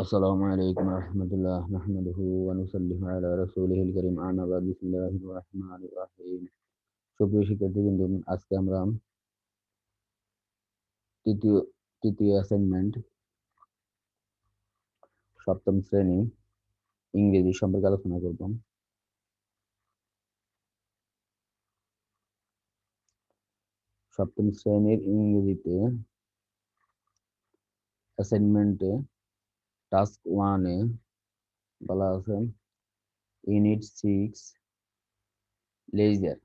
السلام عليكم ورحمة الله نحمده ونسلم على رسوله الكريم أما بعد بسم الله الرحمن الرحيم সুপ্রিয় শিক্ষার্থীবৃন্দ আজকে আমরা তৃতীয় তৃতীয় অ্যাসাইনমেন্ট সপ্তম শ্রেণী ইংরেজি সম্পর্কে আলোচনা করব সপ্তম শ্রেণীর ইংরেজিতে অ্যাসাইনমেন্টে টাস্ক ওয়ানে বলা আছে unit six leisure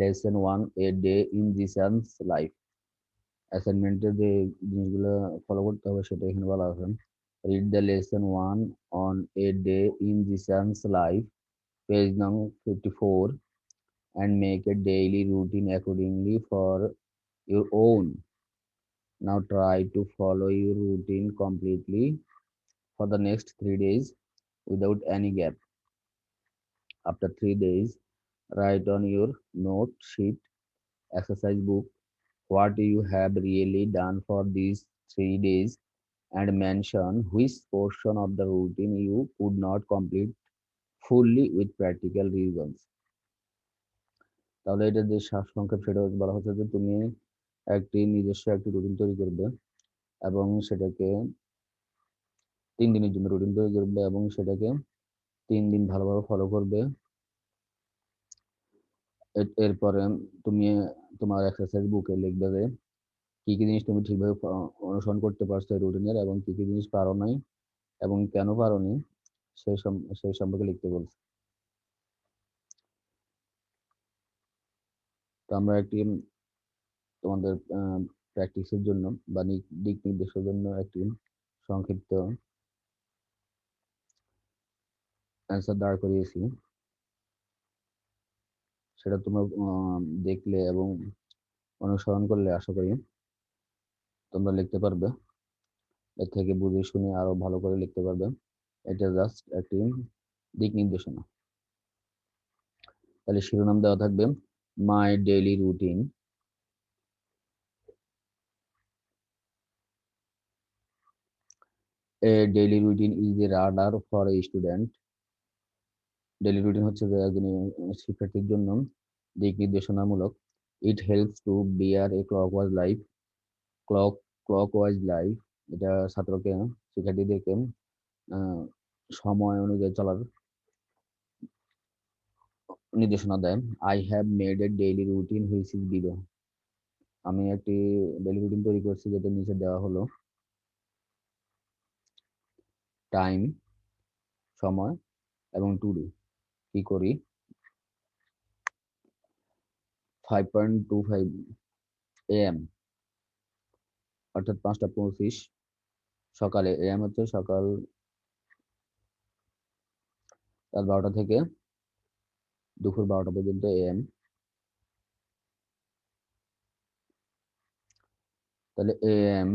lesson one a day in Zisan's life অ্যাসাইনমেন্টে যে জিনিসগুলো ফলো করতে হবে সেটা এখানে বলা আছে read the lesson one on a day in Zisan's life page নং fifty four and make a daily routine accordingly for your own. Now try to follow your routine completely for the next three days without any gap. After three days, write on your note sheet, exercise book, what you have really done for these three days and mention which portion of the routine you could not complete fully with practical reasons. তাহলে এটা যে সংক্ষেপ সেটা বলা হচ্ছে যে তুমি একটি নিজস্ব একটি রুটিন তৈরি করবে এবং সেটাকে তিন দিনের জন্য রুটিন তৈরি করবে এবং সেটাকে তিন দিন ভালোভাবে ফলো করবে। এরপরে তুমি তোমার এক্সারসাইজ বুকে লিখবে যে কি কি জিনিস তুমি ঠিকভাবে অনুসরণ করতে পারছ রুটিনের এবং কি কি জিনিস পারো নাই এবং কেন পারো নি সেই সেই সম্পর্কে লিখতে বলছে। তো আমরা একটি তোমাদের প্র্যাকটিসের জন্য বা দিক নির্দেশের জন্য একটি সংক্ষিপ্ত অ্যান্সার দাঁড় করিয়েছি। সেটা তোমরা দেখলে এবং অনুসরণ করলে আশা করি তোমরা লিখতে পারবে। এর থেকে বুঝে শুনে আরও ভালো করে লিখতে পারবে। এটা জাস্ট একটি দিক নির্দেশনা। তাহলে শিরোনাম দেওয়া থাকবে my daily routine a daily routine is a radar for a student. Daily routine হচ্ছে যে একজন শিক্ষার্থীর জন্য দিক নির্দেশনামূলক। To bear a clockwise life clock clockwise life এটা ছাত্রকে, শিক্ষার্থীদেরকে সময় অনুযায়ী চলার নির্দেশনা দেয়। I have made a daily routine which is below আমি একটি ডেইলি রুটিন তৈরি করছি যেটা নিচে দেওয়া হলো। টাইম সময় এবং টু ডু কি করি? Five point two five M অর্থাৎ পাঁচটা পঁচিশ সকালে এম হচ্ছে সকাল রাত বারোটা থেকে দুপুর বারোটা পর্যন্ত এম তাহলে এম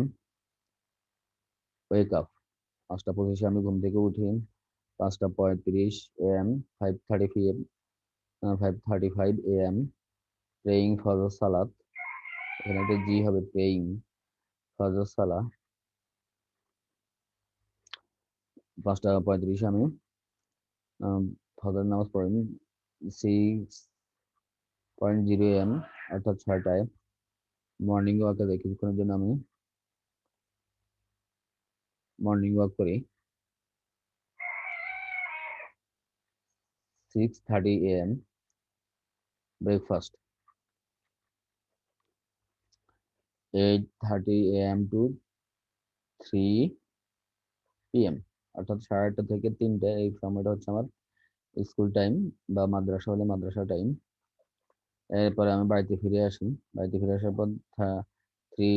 ওয়েক আপ পাঁচটা পঁচিশে আমি ঘুম থেকে উঠি। পাঁচটা পঁয়ত্রিশ A M five thirty P M five thirty five M praying Fajr salat এখানে একটা জি হবে প্রেয়িং ফজর সালা পাঁচটা পঁয়ত্রিশে আমি ফজর নামাজ পড়ি। সিক্স পয়েন্ট জিরো এম অর্থাৎ ছয়টায়। মর্নিং ওয়াকে কিছুক্ষণের জন্য আমি মর্নিং ওয়াক করি। Six thirty M breakfast eight thirty M to three PM অর্থাৎ সাড়ে আটটা থেকে তিনটে, এই সময়টা হচ্ছে আমার স্কুল টাইম বা মাদ্রাসা হলে মাদ্রাসা টাইম এরপরে আমি বাড়িতে ফিরে আসি। বাড়িতে ফিরে আসার পর three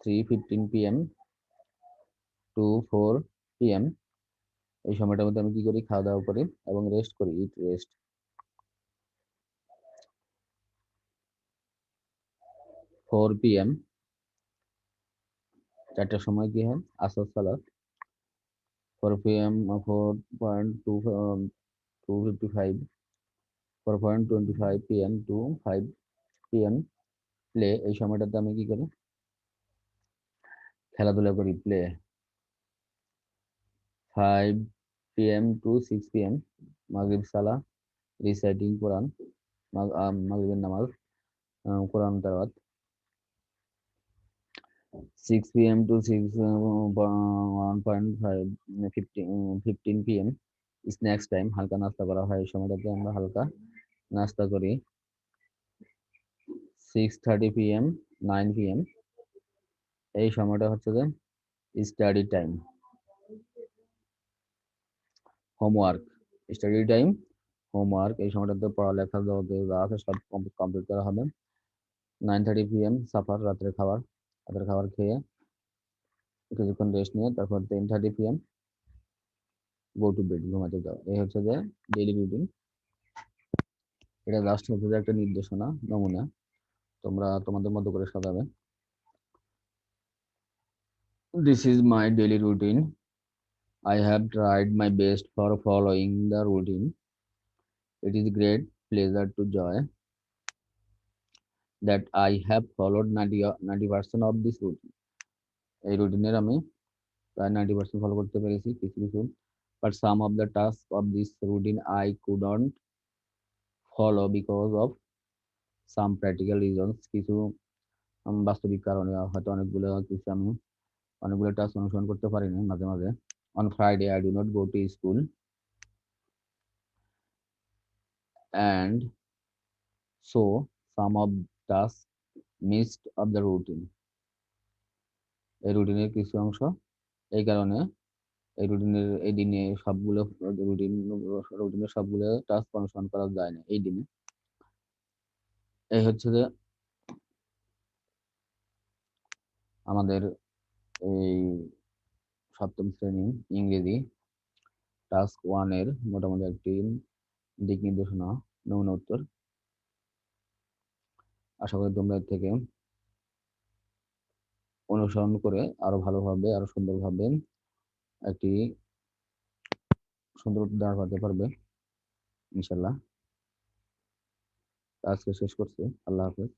three fifteen PM to four PM এই সময়টার মধ্যে আমি কি করি? খাওয়া দাওয়া করি এবং রেস্ট করি ইট রেস্ট ফোর পিএম চারটার সময় কি হয়? Asr salat 4 pm uh, 4.255 4.25 pm to 5 pm play এই সময়টাতে আমি কি করি? খেলাধুলা করি, play five PM to six PM Maghrib salat reciting Quran মাগরিবের নামাজ কোরআন তালাওয়াত। Six PM to six one point five fifteen fifteen PM snacks time হালকা নাস্তা করা হয়, এই সময়টাতে আমরা হালকা নাস্তা করি। Six thirty PM nine PM এই সময়টা হচ্ছে যে study time homework study time homework এই সময়টাতে পড়ালেখা যা আছে সব কমপ্লিট করা হবে। নাইন থার্টি পিএম সাফার রাত্রে খাবার রাতের খাবার খেয়ে কিছুক্ষণ রেস্ট নিয়ে তারপর ten thirty PM go to bed ঘুমাতে যাও। এই হচ্ছে যে ডেইলি রুটিন এটা লাস্ট হচ্ছে যে একটা নির্দেশনা, নমুনা। তোমরা তোমাদের মতো করে সাজাবে। this is my daily routine i have tried my best for following the routine it is great pleasure to joy that i have followed 90 percent of this routine এই রুটিনের আমি প্রায় নাইনটি পার্সেন্ট ফলো করতে পেরেছি কিছু কিছু but some of the task of this routine I couldn't follow because of some practical reasons কিছু বাস্তবিক কারণে হয়তো অনেকগুলো কিছু আমি অনেকগুলো টাস্ক অনুসরণ করতে পারিনি মাঝে মাঝে। On Friday I do not go to school and so some of task missed of the routine এই রুটিনের কিছু অংশ, এই কারণে এই রুটিনের এই দিনে সবগুলো রুটিন রুটিনের সবগুলো টাস্ক অনুসরণ করা যায় না এই দিনে। এই হচ্ছে যে আমাদের এই সপ্তম শ্রেণি ইংরেজি টাস্ক ওয়ানের মোটামুটি একটি দিক নির্দেশনা, নমুনা উত্তর। আশা করি তোমরা থেকে অনুসরণ করে আরও ভালোভাবে, আরও সুন্দরভাবে একটি সুন্দর দাঁড় করতে পারবে, ইনশাল্লাহ। আজকে শেষ করছি। আল্লাহ হাফেজ।